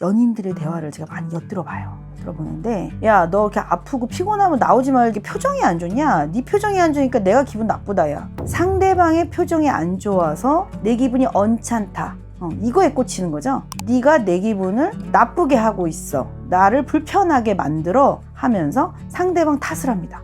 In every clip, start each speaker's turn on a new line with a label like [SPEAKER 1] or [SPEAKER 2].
[SPEAKER 1] 연인들의 대화를 제가 많이 엿들어 봐요. 들어보는데 야 너 이렇게 아프고 피곤하면 나오지 말게 표정이 안 좋냐? 네 표정이 안 좋으니까 내가 기분 나쁘다 야. 상대방의 표정이 안 좋아서 내 기분이 언짢다. 어, 이거에 꽂히는 거죠. 네가 내 기분을 나쁘게 하고 있어. 나를 불편하게 만들어 하면서 상대방 탓을 합니다.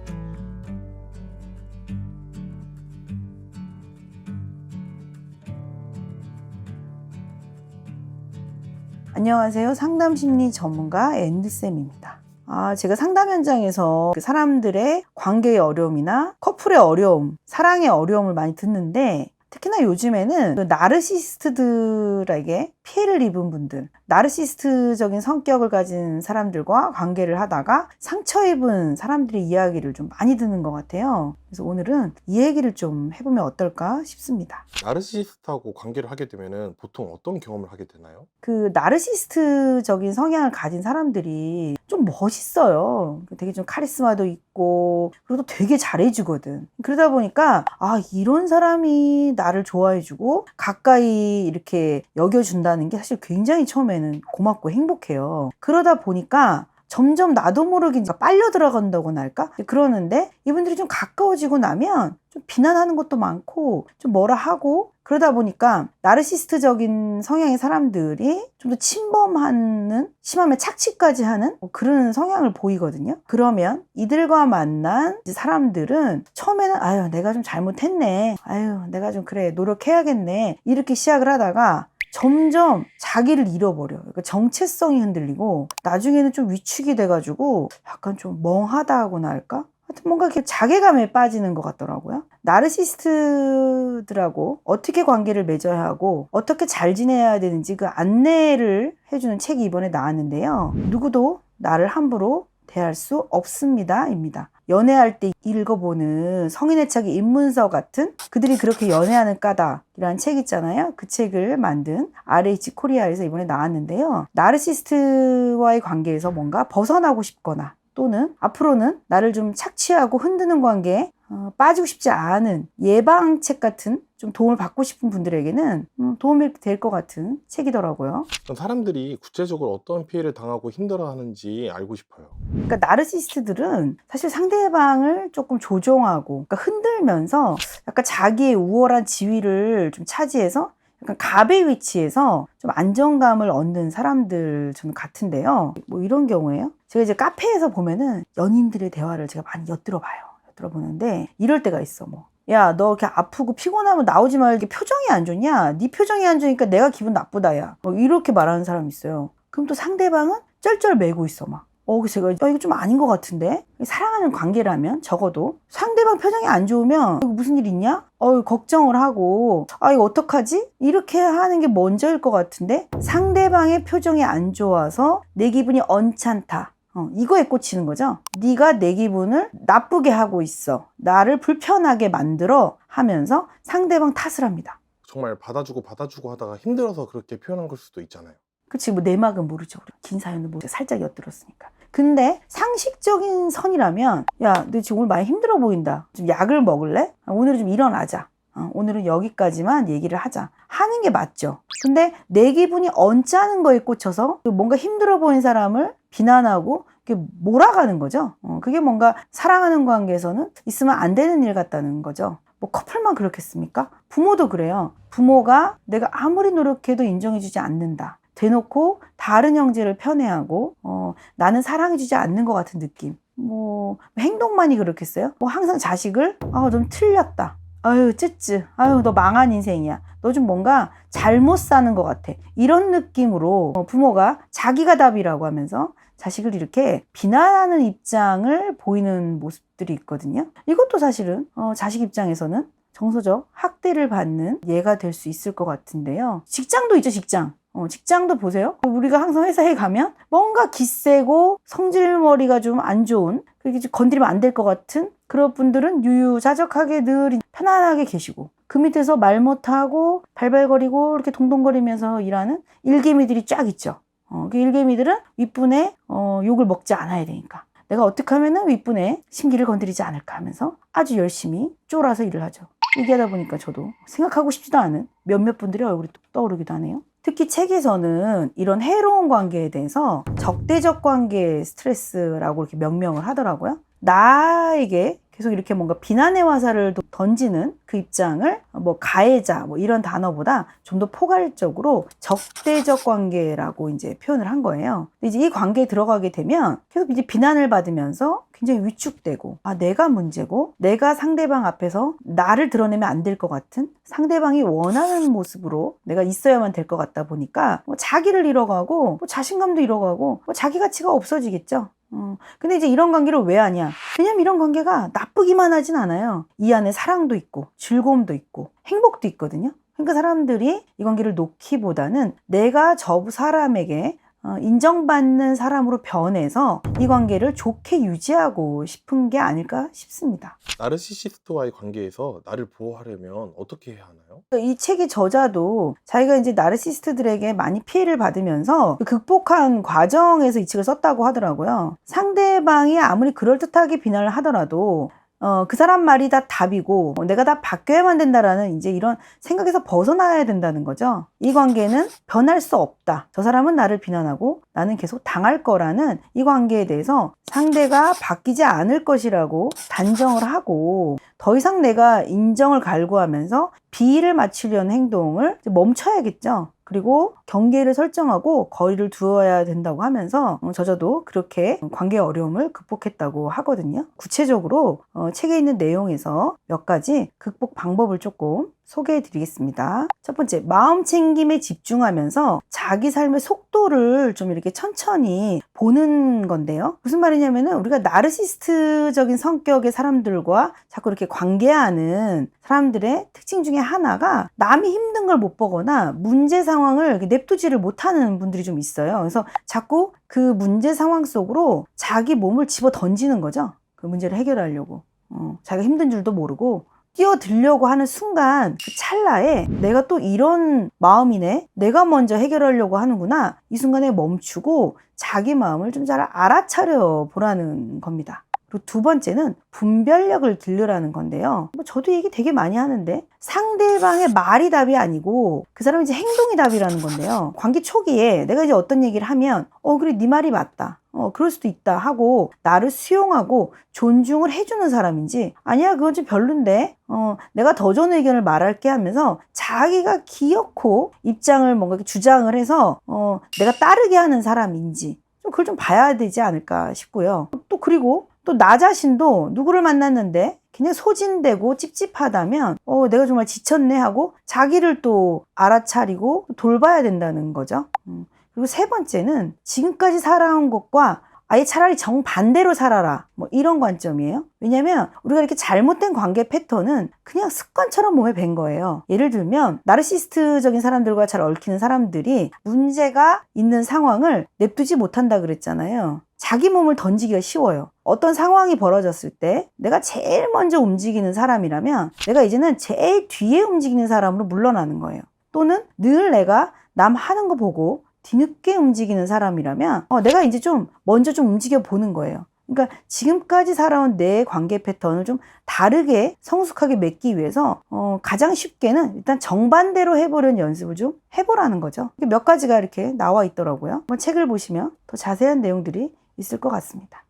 [SPEAKER 1] 안녕하세요. 상담 심리 전문가 앤드쌤입니다. 아, 제가 상담 현장에서 그 사람들의 관계의 어려움이나 커플의 어려움, 사랑의 어려움을 많이 듣는데 특히나 요즘에는 그 나르시스트들에게 피해를 입은 분들, 나르시스트적인 성격을 가진 사람들과 관계를 하다가 상처 입은 사람들의 이야기를 좀 많이 듣는 것 같아요. 그래서 오늘은 이 얘기를 좀 해보면 어떨까 싶습니다.
[SPEAKER 2] 나르시스트하고 관계를 하게 되면은 보통 어떤 경험을 하게 되나요?
[SPEAKER 1] 그 나르시스트적인 성향을 가진 사람들이 좀 멋있어요. 되게 좀 카리스마도 있고 그리고 또 되게 잘해주거든. 그러다 보니까 아 이런 사람이 나를 좋아해주고 가까이 이렇게 여겨준다 는 게 사실 굉장히 처음에는 고맙고 행복해요. 그러다 보니까 점점 나도 모르게 빨려 들어간다고나 할까? 그러는데 이분들이 좀 가까워지고 나면 좀 비난하는 것도 많고 좀 뭐라 하고 그러다 보니까 나르시스트적인 성향의 사람들이 좀 더 침범하는 심하면 착취까지 하는 뭐 그런 성향을 보이거든요. 그러면 이들과 만난 사람들은 처음에는 아유 내가 좀 잘못했네. 아유 내가 좀 그래 노력해야겠네. 이렇게 시작을 하다가 점점 자기를 잃어버려. 그러니까 정체성이 흔들리고 나중에는 좀 위축이 돼가지고 약간 좀 멍하다고나 할까? 하여튼 뭔가 이렇게 자괴감에 빠지는 것 같더라고요. 나르시스트들하고 어떻게 관계를 맺어야 하고 어떻게 잘 지내야 되는지 그 안내를 해주는 책이 이번에 나왔는데요. 누구도 나를 함부로 대할 수 없습니다. 입니다. 연애할 때 읽어보는 성인의 차기 입문서 같은 그들이 그렇게 연애하는 까닭이라는 책 있잖아요. 그 책을 만든 RH 코리아에서 이번에 나왔는데요. 나르시스트와의 관계에서 뭔가 벗어나고 싶거나 또는 앞으로는 나를 좀 착취하고 흔드는 관계에 어, 빠지고 싶지 않은 예방책 같은 좀 도움을 받고 싶은 분들에게는 음, 도움이 될 것 같은 책이더라고요.
[SPEAKER 2] 사람들이 구체적으로 어떤 피해를 당하고 힘들어하는지 알고 싶어요.
[SPEAKER 1] 그러니까 나르시스트들은 사실 상대방을 조금 조종하고 그러니까 흔들면서 약간 자기의 우월한 지위를 좀 차지해서 약간 갑의 위치에서 좀 안정감을 얻는 사람들 저는 같은데요. 뭐 이런 경우에요. 제가 이제 카페에서 보면은 연인들의 대화를 제가 많이 엿들어 봐요. 엿들어 보는데 이럴 때가 있어. 뭐. 야, 너 이렇게 아프고 피곤하면 나오지 말게 표정이 안 좋냐? 네 표정이 안 좋으니까 내가 기분 나쁘다, 야. 뭐 이렇게 말하는 사람이 있어요. 그럼 또 상대방은 쩔쩔 매고 있어, 막. 어, 제가, 야, 이거 좀 아닌 것 같은데? 사랑하는 관계라면, 적어도. 상대방 표정이 안 좋으면, 이거 무슨 일 있냐? 어, 걱정을 하고, 아, 이거 어떡하지? 이렇게 하는 게 먼저일 것 같은데? 상대방의 표정이 안 좋아서 내 기분이 언짢다. 어, 이거에 꽂히는 거죠. 네가 내 기분을 나쁘게 하고 있어. 나를 불편하게 만들어 하면서 상대방 탓을 합니다.
[SPEAKER 2] 정말 받아주고 받아주고 하다가 힘들어서 그렇게 표현한 걸 수도 있잖아요.
[SPEAKER 1] 그치, 뭐 내막은 모르죠. 우리 긴 사연을 뭐 살짝 엿들었으니까. 근데 상식적인 선이라면, 야, 너 지금 오늘 많이 힘들어 보인다. 좀 약을 먹을래? 아, 오늘은 좀 일어나자. 어, 오늘은 여기까지만 얘기를 하자. 하는 게 맞죠. 근데 내 기분이 언짢은 거에 꽂혀서 뭔가 힘들어 보인 사람을 비난하고 그게 몰아가는 거죠. 어, 그게 뭔가 사랑하는 관계에서는 있으면 안 되는 일 같다는 거죠. 뭐 커플만 그렇겠습니까? 부모도 그래요. 부모가 내가 아무리 노력해도 인정해주지 않는다. 대놓고 다른 형제를 편애하고 어, 나는 사랑해주지 않는 것 같은 느낌. 뭐 행동만이 그렇겠어요? 뭐 항상 자식을 아좀 틀렸다. 아유 쯔쯔. 아유 너 망한 인생이야. 너 좀 뭔가 잘못 사는 것 같아. 이런 느낌으로 어, 부모가 자기가 답이라고 하면서 자식을 이렇게 비난하는 입장을 보이는 모습들이 있거든요. 이것도 사실은 어, 자식 입장에서는 정서적 학대를 받는 예가 될 수 있을 것 같은데요. 직장도 있죠, 직장. 어, 직장도 보세요. 우리가 항상 회사에 가면 뭔가 기세고 성질머리가 좀 안 좋은, 그렇게 좀 건드리면 안 될 것 같은 그런 분들은 유유자적하게 늘 편안하게 계시고, 그 밑에서 말 못하고 발발거리고 이렇게 동동거리면서 일하는 일개미들이 쫙 있죠. 어, 그 일개미들은 윗분의 어, 욕을 먹지 않아야 되니까. 내가 어떻게 하면은 윗분의 심기를 건드리지 않을까 하면서 아주 열심히 쫄아서 일을 하죠. 얘기하다 보니까 저도 생각하고 싶지도 않은 몇몇 분들의 얼굴이 또 떠오르기도 하네요. 특히 책에서는 이런 해로운 관계에 대해서 적대적 관계 스트레스라고 이렇게 명명을 하더라고요. 나에게 계속 이렇게 뭔가 비난의 화살을 도- 던지는 그 입장을 뭐 가해자 뭐 이런 단어보다 좀 더 포괄적으로 적대적 관계라고 이제 표현을 한 거예요. 이제 이 관계에 들어가게 되면 계속 이제 비난을 받으면서 굉장히 위축되고 아 내가 문제고 내가 상대방 앞에서 나를 드러내면 안 될 것 같은 상대방이 원하는 모습으로 내가 있어야만 될 것 같다 보니까 뭐 자기를 잃어가고 뭐 자신감도 잃어가고 뭐 자기 가치가 없어지겠죠. 어, 근데 이제 이런 관계를 왜 하냐? 왜냐면 이런 관계가 나쁘기만 하진 않아요. 이 안에 사랑도 있고, 즐거움도 있고, 행복도 있거든요. 그러니까 사람들이 이 관계를 놓기보다는 내가 저 사람에게 어, 인정받는 사람으로 변해서 이 관계를 좋게 유지하고 싶은 게 아닐까 싶습니다.
[SPEAKER 2] 나르시시스트와의 관계에서 나를 보호하려면 어떻게 해야 하나요?
[SPEAKER 1] 이 책의 저자도 자기가 이제 나르시스트들에게 많이 피해를 받으면서 그 극복한 과정에서 이 책을 썼다고 하더라고요. 상대방이 아무리 그럴듯하게 비난을 하더라도 어, 그 사람 말이 다 답이고 어, 내가 다 바뀌어야만 된다라는 이제 이런 생각에서 벗어나야 된다는 거죠. 이 관계는 변할 수 없다. 저 사람은 나를 비난하고 나는 계속 당할 거라는 이 관계에 대해서 상대가 바뀌지 않을 것이라고 단정을 하고 더 이상 내가 인정을 갈구하면서 비위를 맞추려는 행동을 멈춰야겠죠. 그리고 경계를 설정하고 거리를 두어야 된다고 하면서 어, 저자도 그렇게 관계 어려움을 극복했다고 하거든요. 구체적으로 어, 책에 있는 내용에서 몇 가지 극복 방법을 조금 소개해 드리겠습니다. 첫 번째, 마음 챙김에 집중하면서 자기 삶의 속도를 좀 이렇게 천천히 보는 건데요. 무슨 말이냐면은 우리가 나르시스트적인 성격의 사람들과 자꾸 이렇게 관계하는 사람들의 특징 중에 하나가 남이 힘든 걸 못 보거나 문제 상황을 냅두지를 못하는 분들이 좀 있어요. 그래서 자꾸 그 문제 상황 속으로 자기 몸을 집어 던지는 거죠. 그 문제를 해결하려고. 어, 자기가 힘든 줄도 모르고 뛰어들려고 하는 순간 그 찰나에 내가 또 이런 마음이네. 내가 먼저 해결하려고 하는구나. 이 순간에 멈추고 자기 마음을 좀 잘 알아차려 보라는 겁니다. 그리고 두 번째는 분별력을 길르라는 건데요. 뭐 저도 얘기 되게 많이 하는데 상대방의 말이 답이 아니고 그 사람의 이제 행동이 답이라는 건데요. 관계 초기에 내가 이제 어떤 얘기를 하면 어 그래 네 말이 맞다 어, 그럴 수도 있다 하고 나를 수용하고 존중을 해주는 사람인지 아니야 그건 좀 별론데 어, 내가 더 좋은 의견을 말할게 하면서 자기가 기어코 입장을 뭔가 이렇게 주장을 해서 어, 내가 따르게 하는 사람인지 좀 그걸 좀 봐야 되지 않을까 싶고요. 또 그리고 또 나 자신도 누구를 만났는데 그냥 소진되고 찝찝하다면 어, 내가 정말 지쳤네 하고 자기를 또 알아차리고 돌봐야 된다는 거죠. 음. 그리고 세 번째는 지금까지 살아온 것과 아예 차라리 정반대로 살아라. 뭐 이런 관점이에요. 왜냐면 우리가 이렇게 잘못된 관계 패턴은 그냥 습관처럼 몸에 밴 거예요. 예를 들면 나르시스트적인 사람들과 잘 얽히는 사람들이 문제가 있는 상황을 냅두지 못한다 그랬잖아요. 자기 몸을 던지기가 쉬워요. 어떤 상황이 벌어졌을 때 내가 제일 먼저 움직이는 사람이라면 내가 이제는 제일 뒤에 움직이는 사람으로 물러나는 거예요. 또는 늘 내가 남 하는 거 보고 뒤늦게 움직이는 사람이라면 어, 내가 이제 좀 먼저 좀 움직여 보는 거예요. 그러니까 지금까지 살아온 내 관계 패턴을 좀 다르게 성숙하게 맺기 위해서 어, 가장 쉽게는 일단 정반대로 해보려는 연습을 좀 해보라는 거죠. 몇 가지가 이렇게 나와 있더라고요. 한번 책을 보시면 더 자세한 내용들이 있을 것 같습니다.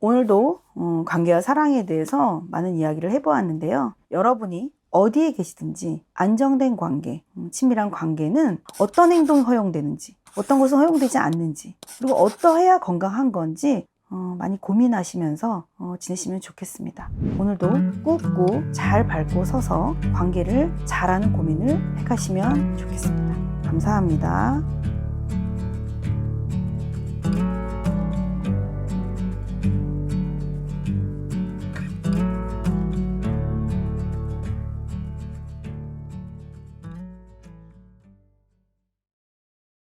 [SPEAKER 1] 오늘도 어, 관계와 사랑에 대해서 많은 이야기를 해보았는데요. 여러분이 어디에 계시든지 안정된 관계, 음, 친밀한 관계는 어떤 행동이 허용되는지, 어떤 것은 허용되지 않는지, 그리고 어떠해야 건강한 건지 어, 많이 고민하시면서 어, 지내시면 좋겠습니다. 오늘도 꾹꾹 잘 밟고 서서 관계를 잘하는 고민을 해가시면 좋겠습니다. 감사합니다.